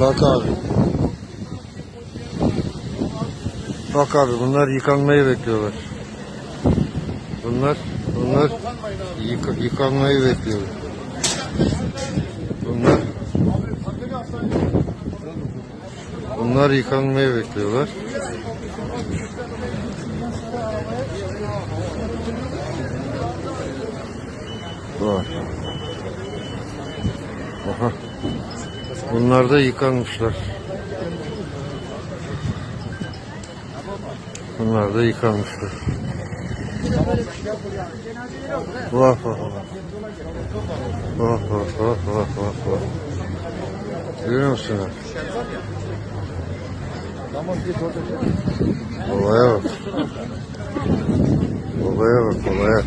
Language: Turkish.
Bak abi. Bak abi bunlar yıkanmayı bekliyorlar. Bunlar bunlar yıka, yıkanmayı bekliyorlar. Bunlar Bunlar yıkanmayı bekliyorlar. Var. Aha. Bunlar da yıkanmışlar. Bunlar da yıkanmışlar. Vah vah vah. Vah vah vah vah vah vah. Görüyor musun? Olaya bak. Olaya bak olaya.